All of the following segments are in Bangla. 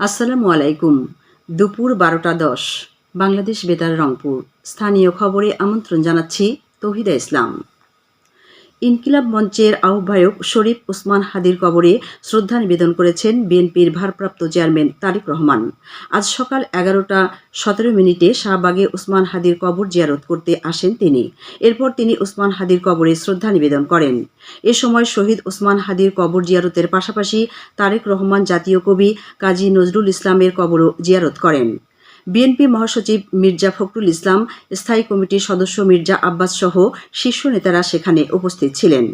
আসসালামু আলাইকুম। দুপুর বারোটা দশ বাংলাদেশ বেতার রংপুর। স্থানীয় খবরে আমন্ত্রণ জানাচ্ছি তহিদা ইসলাম। ইনকিলাব মঞ্চের আহ্বায়ক শরীফ ওসমান হাদির কবরে শ্রদ্ধা নিবেদন করেছেন বিএনপির ভারপ্রাপ্ত চেয়ারম্যান তারেক রহমান। আজ সকাল এগারোটা সতেরো মিনিটে শাহবাগে ওসমান হাদির কবর জিয়ারত করতে আসেন তিনি। এরপর তিনি ওসমান হাদির কবরে শ্রদ্ধা নিবেদন করেন। এ সময় শহীদ ওসমান হাদির কবর জিয়ারতের পাশাপাশি তারেক রহমান জাতীয় কবি কাজী নজরুল ইসলামের কবরও জিয়ারত করেন। বিএনপি মহাসচিব মির্জা ফখরুল ইসলাম, স্থায়ী কমিটির সদস্য মির্জা আব্বাস সহ শীর্ষ নেতারা সেখানে উপস্থিত ছিলেন।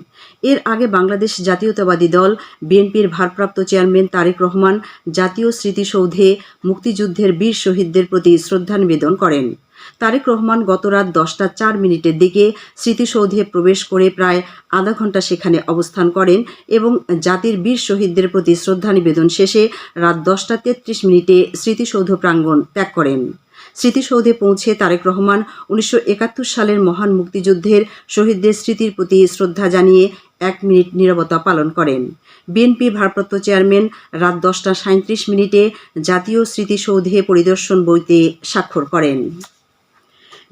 এর আগে বাংলাদেশ জাতীয়তাবাদী দল, বিএনপির ভারপ্রাপ্ত চেয়ারম্যান তারেক রহমান, জাতীয় স্মৃতিসৌধে মুক্তিযুদ্ধের বীর শহীদদের প্রতি শ্রদ্ধা নিবেদন করেন। তারেক রহমান গতরাত দশটা চার মিনিটের দিকে স্মৃতিসৌধে প্রবেশ করে প্রায় আধা ঘণ্টা সেখানে অবস্থান করেন এবং জাতির বীর শহীদদের প্রতি শ্রদ্ধা নিবেদন শেষে রাত দশটা তেত্রিশ মিনিটে স্মৃতিসৌধ প্রাঙ্গণ ত্যাগ করেন। স্মৃতিসৌধে পৌঁছে তারেক রহমান উনিশশো একাত্তর সালের মহান মুক্তিযুদ্ধের শহীদদের স্মৃতির প্রতি শ্রদ্ধা জানিয়ে এক মিনিট নিরবতা পালন করেন। বিএনপি ভারপ্রাপ্ত চেয়ারম্যান রাত দশটা সাঁত্রিশ মিনিটে জাতীয় স্মৃতিসৌধে পরিদর্শন বইতে স্বাক্ষর করেন।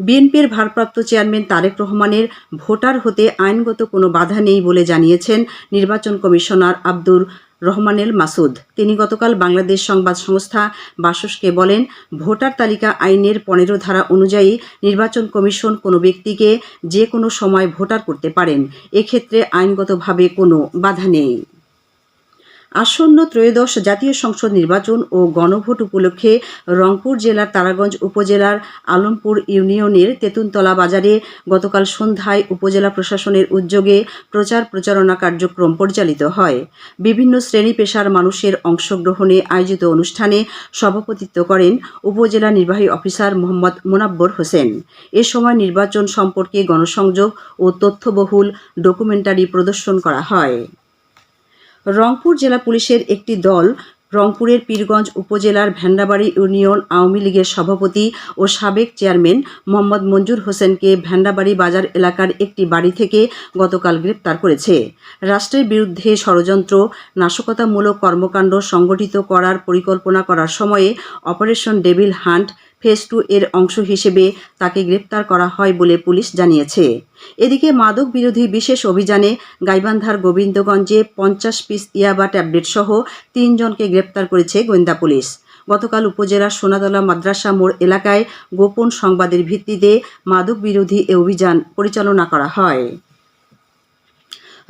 বিএনপির ভারপ্রাপ্ত চেয়ারম্যান তারেক রহমানের ভোটার হতে আইনগত কোনো বাধা নেই বলে জানিয়েছেন নির্বাচন কমিশনার আব্দুর রহমানেল মাসুদ। তিনি গতকাল বাংলাদেশ সংবাদ সংস্থা বাসসকে বলেন, ভোটার তালিকা আইনের পনেরো ধারা অনুযায়ী নির্বাচন কমিশন কোনো ব্যক্তিকে যে কোনো সময় ভোটার করতে পারেন। এক্ষেত্রে আইনগতভাবে কোনো বাধা নেই। আসন্ন ত্রয়োদশ জাতীয় সংসদ নির্বাচন ও গণভোট উপলক্ষে রংপুর জেলার তারাগঞ্জ উপজেলার আলমপুর ইউনিয়নের তেঁতুনতলা বাজারে গতকাল সন্ধ্যায় উপজেলা প্রশাসনের উদ্যোগে প্রচার প্রচারণা কার্যক্রম পরিচালিত হয়। বিভিন্ন শ্রেণি পেশার মানুষের অংশগ্রহণে আয়োজিত অনুষ্ঠানে সভাপতিত্ব করেন উপজেলা নির্বাহী অফিসার মোহাম্মদ মোনাব্বর হোসেন। এ সময় নির্বাচন সম্পর্কে গণসংযোগ ও তথ্যবহুল ডকুমেন্টারি প্রদর্শন করা হয়। রংপুর জেলা পুলিশের একটি দল রংপুরের পীরগঞ্জ উপজেলার ভ্যান্ডাবাড়ি ইউনিয়ন আওয়ামী লীগের সভাপতি ও সাবেক চেয়ারম্যান মোহাম্মদ মঞ্জুর হোসেনকে ভ্যান্ডাবাড়ি বাজার এলাকার একটি বাড়ি থেকে গতকাল গ্রেপ্তার করেছে। রাষ্ট্রের বিরুদ্ধে ষড়যন্ত্র, নাশকতামূলক কর্মকাণ্ড সংগঠিত করার পরিকল্পনা করার সময়ে operation devil hunt phase two এর অংশ হিসেবে তাকে গ্রেপ্তার করা হয় বলে পুলিশ জানিয়েছে। এদিকে মাদক বিরোধী বিশেষ অভিযানে গাইবান্ধার গোবিন্দগঞ্জে পঞ্চাশ পিস ইয়াবা ট্যাবলেট সহ তিনজনকে গ্রেপ্তার করেছে গোয়েন্দা পুলিশ। গতকাল উপজেলার সোনাতলা মাদ্রাসা মোড় এলাকায় গোপন সংবাদের ভিত্তিতে মাদক বিরোধী এ অভিযান পরিচালনা করা হয়।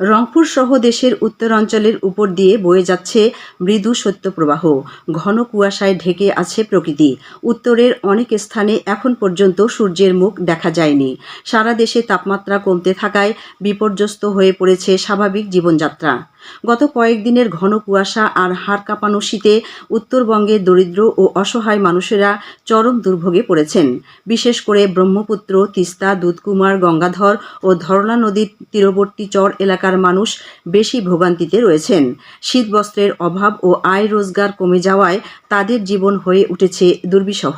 রংপুর সহ দেশের উত্তরাঞ্চলের উপর দিয়ে বয়ে যাচ্ছে মৃদু শৈত্যপ্রবাহ ঘন কুয়াশায় ঢেকে আছে প্রকৃতি। উত্তরের অনেক স্থানে এখন পর্যন্ত সূর্যের মুখ দেখা যায়নি। সারা দেশে তাপমাত্রা কমতে থাকায় বিপর্যস্ত হয়ে পড়েছে স্বাভাবিক জীবনযাত্রা। গত কয়েকদিনের ঘন কুয়াশা আর হাড় কাঁপানো শীতে উত্তরবঙ্গের দরিদ্র ও অসহায় মানুষেরা চরম দুর্ভোগে পড়েছেন। বিশেষ করে ব্রহ্মপুত্র, তিস্তা, দুধকুমার, গঙ্গাধর ও ধরলা নদীর তীরবর্তী চর এলাকার মানুষ বেশি ভোগান্তিতে রয়েছেন। শীতবস্ত্রের অভাব ও আয় রোজগার কমে যাওয়ায় তাদের জীবন হয়ে উঠেছে দুর্বিষহ।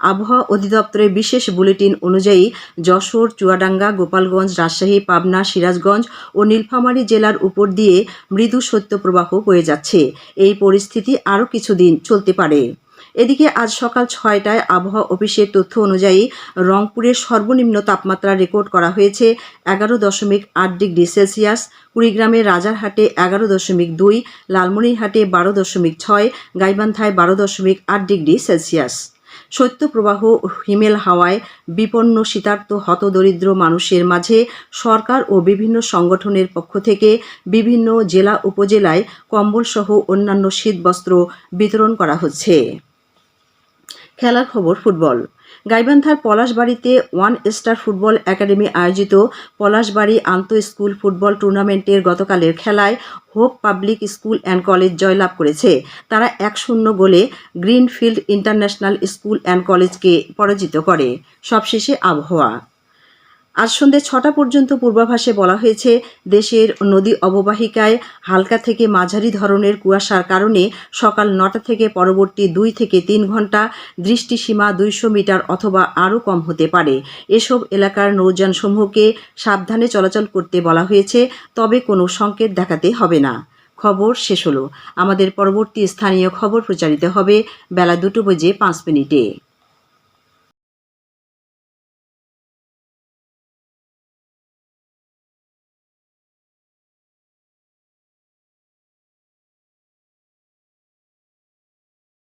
আবহাওয়া অধিদপ্তরের বিশেষ বুলেটিন অনুযায়ী যশোর, চুয়াডাঙ্গা, গোপালগঞ্জ, রাজশাহী, পাবনা, সিরাজগঞ্জ ও নীলফামারী জেলার উপর দিয়ে মৃদু শৈত্যপ্রবাহ হয়ে যাচ্ছে। এই পরিস্থিতি আরও কিছুদিন চলতে পারে। এদিকে আজ সকাল ছয়টায় আবহাওয়া অফিসের তথ্য অনুযায়ী রংপুরের সর্বনিম্ন তাপমাত্রা রেকর্ড করা হয়েছে এগারো দশমিক আট ডিগ্রি সেলসিয়াস, কুড়িগ্রামের রাজারহাটে এগারো দশমিক দুই, লালমনিরহাটে বারো দশমিক ছয়, গাইবান্ধায় বারো দশমিক আট ডিগ্রি সেলসিয়াস। শৈত্যপ্রবাহ হিমেল হাওয়ায় বিপন্ন শীতার্ত হতদরিদ্র মানুষের মাঝে সরকার ও বিভিন্ন সংগঠনের পক্ষ থেকে বিভিন্ন জেলা উপজেলায় কম্বলসহ অন্যান্য শীতবস্ত্র বিতরণ করা হচ্ছে। খেলার খবর, ফুটবল। গাইবান্ধার পলাশবাড়িতে ওয়ান স্টার ফুটবল একাডেমি আয়োজিত পলাশবাড়ি আন্ত স্কুল ফুটবল টুর্নামেন্টের গতকালের খেলায় hope public school and college জয়লাভ করেছে। তারা এক শূন্য গোলে গ্রিনফিল্ড ইন্টারন্যাশনাল স্কুল অ্যান্ড কলেজকে পরাজিত করে। সবশেষে আবহাওয়া। আজ সন্ধ্যে ছটা পর্যন্ত পূর্বাভাসে বলা হয়েছে, দেশের নদী অববাহিকায় হালকা থেকে মাঝারি ধরনের কুয়াশার কারণে সকাল নটা থেকে পরবর্তী দুই থেকে তিন ঘণ্টা দৃষ্টিসীমা দুইশো মিটার অথবা আরও কম হতে পারে। এসব এলাকার নৌযানসমূহকে সাবধানে চলাচল করতে বলা হয়েছে, তবে কোনো সংকেত দেখাতে হবে না। খবর শেষ হলো। আমাদের পরবর্তী স্থানীয় খবর প্রচারিত হবে বেলা দুটো বেজে পাঁচ মিনিটে।